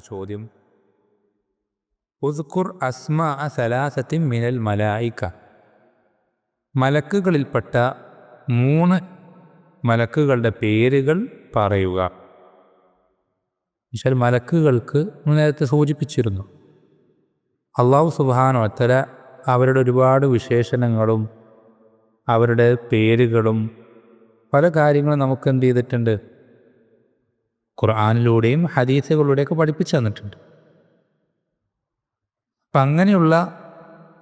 ചോദ്യം. ഉസ്കുർ അസ്മാ മലക്കുകളിൽപ്പെട്ട മൂന്ന് മലക്കുകളുടെ പേരുകൾ പറയുക. വിശാൽ മലക്കുകൾക്ക് നേരത്തെ സൂചിപ്പിച്ചിരുന്നു. അള്ളാഹു സുബാനോ അത്തര അവരുടെ ഒരുപാട് വിശേഷണങ്ങളും അവരുടെ പേരുകളും പല കാര്യങ്ങളും നമുക്ക് എന്ത് ചെയ്തിട്ടുണ്ട്? ഖുർആാനിലൂടെയും ഹദീസുകളിലൂടെയൊക്കെ പഠിപ്പിച്ചു തന്നിട്ടുണ്ട്. അപ്പം അങ്ങനെയുള്ള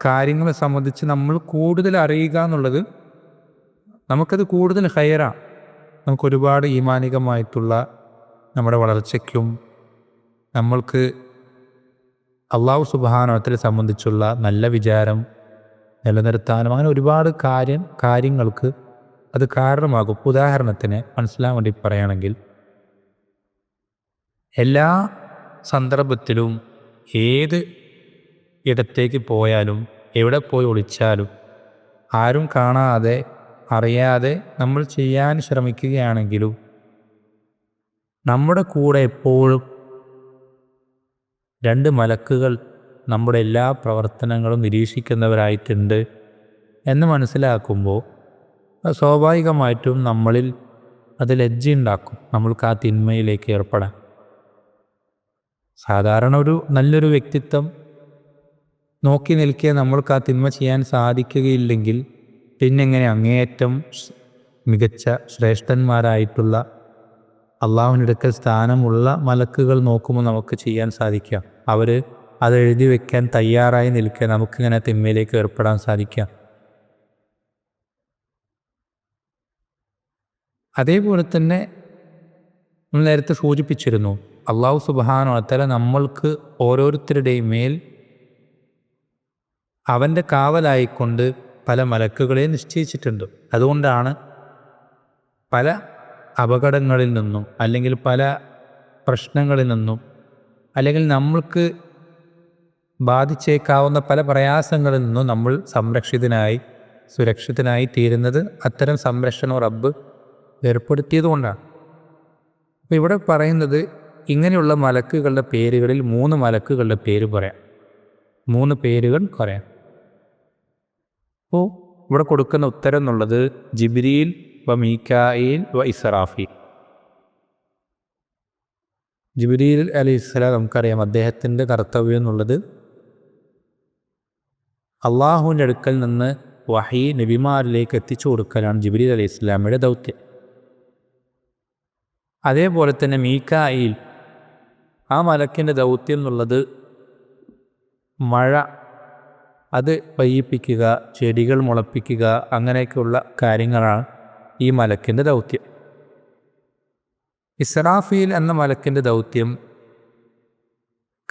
കാര്യങ്ങളെ സംബന്ധിച്ച് നമ്മൾ കൂടുതൽ അറിയുക എന്നുള്ളത് നമുക്കത് കൂടുതൽ ഹയറാണ് നമുക്കൊരുപാട് ഈമാനികമായിട്ടുള്ള നമ്മുടെ വളർച്ചയ്ക്കും നമ്മൾക്ക് അള്ളാഹു സുബാനോത്തിനെ സംബന്ധിച്ചുള്ള നല്ല വിചാരം നിലനിർത്താനും അങ്ങനെ ഒരുപാട് കാര്യം കാര്യങ്ങൾക്ക് അത് കാരണമാകും. ഉദാഹരണത്തിന് മനസ്സിലാൻ വേണ്ടി പറയുകയാണെങ്കിൽ എല്ലാ സന്ദർഭത്തിലും ഏത് ഇടത്തേക്ക് പോയാലും എവിടെ പോയി ഒളിച്ചാലും ആരും കാണാതെ അറിയാതെ നമ്മൾ ചെയ്യാൻ ശ്രമിക്കുകയാണെങ്കിലും നമ്മുടെ കൂടെ എപ്പോഴും രണ്ട് മലക്കുകൾ നമ്മുടെ എല്ലാ പ്രവർത്തനങ്ങളും നിരീക്ഷിക്കുന്നവരായിട്ടുണ്ട് എന്ന് മനസ്സിലാക്കുമ്പോൾ സ്വാഭാവികമായിട്ടും നമ്മളിൽ അത് ലജ്ജയുണ്ടാക്കും നമ്മൾക്ക് ആ തിന്മയിലേക്ക് ഏർപ്പെടാൻ. സാധാരണ ഒരു നല്ലൊരു വ്യക്തിത്വം നോക്കി നിൽക്കെ നമ്മൾക്ക് ആ തിന്മ ചെയ്യാൻ സാധിക്കുകയില്ലെങ്കിൽ പിന്നെങ്ങനെ അങ്ങേയറ്റം മികച്ച ശ്രേഷ്ഠന്മാരായിട്ടുള്ള അള്ളാഹുവിനടുക്കൽ സ്ഥാനമുള്ള മലക്കുകൾ നോക്കുമ്പോൾ നമുക്ക് ചെയ്യാൻ സാധിക്കാം. അവർ അത് എഴുതി വെക്കാൻ തയ്യാറായി നിൽക്കുക നമുക്കിങ്ങനെ തിന്മയിലേക്ക് ഏർപ്പെടാൻ സാധിക്കാം. അതേപോലെ തന്നെ നമ്മൾ നേരത്തെ സൂചിപ്പിച്ചിരുന്നു അള്ളാഹു സുബാനോ അത്തല നമ്മൾക്ക് ഓരോരുത്തരുടെയും മേൽ അവന്റെ കാവലായിക്കൊണ്ട് പല മലക്കുകളെ നിശ്ചയിച്ചിട്ടുണ്ട്. അതുകൊണ്ടാണ് പല അപകടങ്ങളിൽ നിന്നും അല്ലെങ്കിൽ പല പ്രശ്നങ്ങളിൽ നിന്നും അല്ലെങ്കിൽ നമ്മൾക്ക് ബാധിച്ചേക്കാവുന്ന പല പ്രയാസങ്ങളിൽ നിന്നും നമ്മൾ സംരക്ഷിതനായി സുരക്ഷിതനായി തീരുന്നത് അത്തരം സംരക്ഷണം റബ്ബ് ഏർപ്പെടുത്തിയതുകൊണ്ടാണ് അപ്പോൾ ഇവിടെ പറയുന്നത് ഇങ്ങനെയുള്ള മലക്കുകളുടെ പേരുകളിൽ മൂന്ന് മലക്കുകളുടെ പേര് പറയാം. മൂന്ന് പേരുകൾ പറയാം. അപ്പോൾ ഇവിടെ കൊടുക്കുന്ന ഉത്തരം എന്നുള്ളത് ജിബ്രീൽ വ മീക്കായിൽ വ ഇസറാഫി ജിബ്രീൽ അലി ഇസ്ലാം നമുക്കറിയാം അദ്ദേഹത്തിന്റെ കർത്തവ്യം എന്നുള്ളത് അള്ളാഹുവിന്റെ അടുക്കൽ നിന്ന് വഹി നബിമാരിലേക്ക് എത്തിച്ചു കൊടുക്കലാണ് ജിബ്രീൽ അലി ഇസ്ലാമിയുടെ ദൗത്യം. അതേപോലെ തന്നെ മീക്കായിൽ ആ മലക്കിന്റെ ദൗത്യം എന്നുള്ളത് മഴ അത് പെയ്യിപ്പിക്കുക ചെടികൾ മുളപ്പിക്കുക അങ്ങനെയൊക്കെയുള്ള കാര്യങ്ങളാണ് ഈ മലക്കിന്റെ ദൗത്യം. ഇസ്രാഫീൽ എന്ന മലക്കിന്റെ ദൗത്യം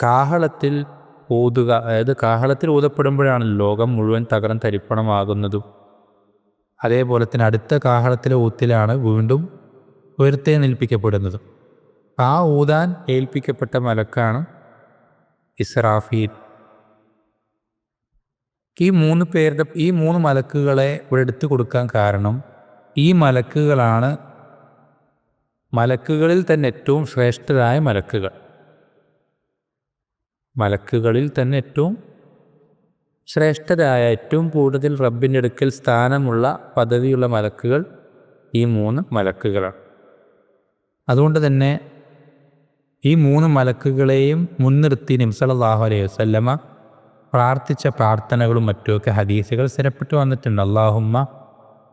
കാഹളത്തിൽ ഊതുക അതായത് കാഹളത്തിൽ ഊതപ്പെടുമ്പോഴാണ് ലോകം മുഴുവൻ തകരം തരിപ്പണമാകുന്നതും. അതേപോലെ തന്നെ അടുത്ത കാഹളത്തിലെ ഊത്തിലാണ് വീണ്ടും ഉയർത്തെഴുന്നേൽപ്പിക്കപ്പെടുന്നതും ആ ഊതാൻ ഏൽപ്പിക്കപ്പെട്ട മലക്കാണ് ഇസ്രാഫീൽ. ഈ മൂന്ന് പേരുടെ ഈ മൂന്ന് മലക്കുകളെ ഇവിടെ എടുത്തു കൊടുക്കാൻ കാരണം ഈ മലക്കുകളാണ് മലക്കുകളിൽ തന്നെ ഏറ്റവും ശ്രേഷ്ഠരായ മലക്കുകൾ. മലക്കുകളിൽ തന്നെ ഏറ്റവും ശ്രേഷ്ഠരായ ഏറ്റവും കൂടുതൽ റബ്ബിന്റെ അടുക്കൽ സ്ഥാനമുള്ള പദവിയുള്ള മലക്കുകൾ ഈ മൂന്ന് മലക്കുകളാണ്. അതുകൊണ്ട് തന്നെ ഈ മൂന്ന് മലക്കുകളെയും മുൻനിർത്തി നിംസലാഹു അലൈഹി വസല്ലമ പ്രാർത്ഥിച്ച പ്രാർത്ഥനകളും മറ്റുമൊക്കെ ഹദീസുകൾ സ്ഥിരപ്പെട്ടു വന്നിട്ടുണ്ട്. അള്ളാഹുമ്മ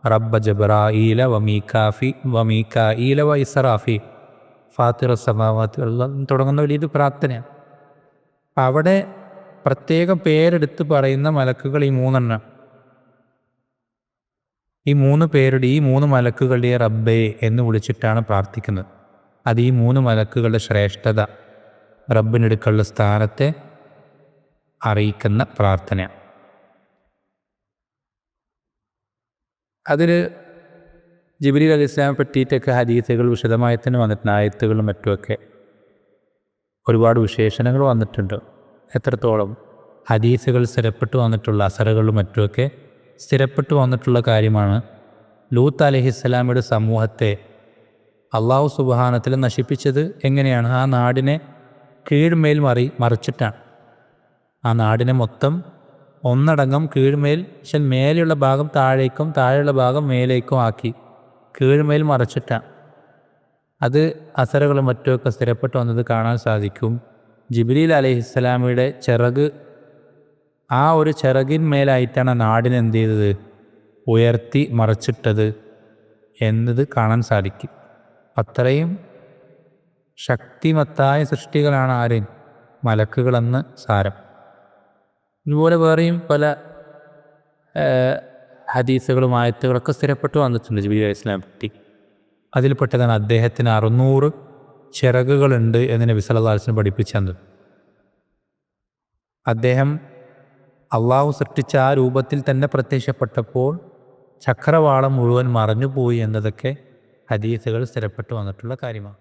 റബ്ബ ജബ്രാഈല വമീക്കാഫി ഈല വ ഇസറാഫി. ഫാത്തിറ സമാവാത്തി തുടങ്ങുന്ന വലിയൊരു പ്രാർത്ഥനയാണ്. അവിടെ പ്രത്യേകം പേരെടുത്ത് പറയുന്ന മലക്കുകൾ ഈ മൂന്നെണ്ണം. ഈ മൂന്ന് പേരുടെ ഈ മൂന്ന് മലക്കുകളുടെ റബ്ബേ എന്ന് വിളിച്ചിട്ടാണ് പ്രാർത്ഥിക്കുന്നത്. അത് ഈ മൂന്ന് മലക്കുകളുടെ ശ്രേഷ്ഠത റബ്ബിനെടുക്കുള്ള സ്ഥാനത്തെ അറിയിക്കുന്ന പ്രാർത്ഥന. അതിൽ ജിബിലി അലി ഇസ്ലാമെ പറ്റിയിട്ടൊക്കെ ഹദീസുകൾ വിശദമായി തന്നെ വന്നിട്ടുണ്ട് ആയത്തുകളും മറ്റുമൊക്കെ. ഒരുപാട് വിശേഷണങ്ങൾ വന്നിട്ടുണ്ട്. എത്രത്തോളം ഹദീസുകൾ സ്ഥിരപ്പെട്ടു വന്നിട്ടുള്ള അസറുകളും മറ്റുമൊക്കെ സ്ഥിരപ്പെട്ടു വന്നിട്ടുള്ള കാര്യമാണ് ലൂത്ത് അലഹിസ്സലാമിയുടെ സമൂഹത്തെ അള്ളാഹു സുബാനത്തിൽ നശിപ്പിച്ചത് എങ്ങനെയാണ്? ആ നാടിനെ കീഴ്മേൽ മറി മറിച്ചിട്ടാണ്. ആ നാടിനെ മൊത്തം ഒന്നടങ്കം കീഴ്മേൽ പക്ഷെ മേലെയുള്ള ഭാഗം താഴേക്കും താഴെയുള്ള ഭാഗം മേലേക്കും ആക്കി കീഴ്മേൽ മറച്ചിട്ടാണ്. അത് അസറുകളും മറ്റുമൊക്കെ സ്ഥിരപ്പെട്ട് വന്നത് കാണാൻ സാധിക്കും. ജിബ്രീൽ അലഹിസ്സലാമിയുടെ ചിറക് ആ ഒരു ചിറകിന്മേലായിട്ടാണ് ആ നാടിനെ എന്ത് ചെയ്തത്? ഉയർത്തി മറച്ചിട്ടത് എന്നത് കാണാൻ സാധിക്കും. അത്രയും ശക്തിമത്തായ സൃഷ്ടികളാണ് ആര്? മലക്കുകളെന്ന് സാരം. ഇതുപോലെ വേറെയും പല ഹദീസുകളും ആയത്തുകളൊക്കെ സ്ഥിരപ്പെട്ടു വന്നിട്ടുണ്ട് ജിബി അലൈഹിസ്ലാം പറ്റി. അതിൽപ്പെട്ടതാണ് അദ്ദേഹത്തിന് അറുന്നൂറ് ചിറകുകളുണ്ട് എന്ന് നബി സല്ലല്ലാഹു അലൈഹി വസല്ലം പഠിപ്പിച്ചു തന്നത്. അദ്ദേഹം അള്ളാഹു സൃഷ്ടിച്ച ആ രൂപത്തിൽ തന്നെ പ്രത്യക്ഷപ്പെട്ടപ്പോൾ ചക്രവാളം മുഴുവൻ മറഞ്ഞുപോയി എന്നതൊക്കെ ഹദീസുകൾ സ്ഥിരപ്പെട്ടു വന്നിട്ടുള്ള കാര്യമാണ്.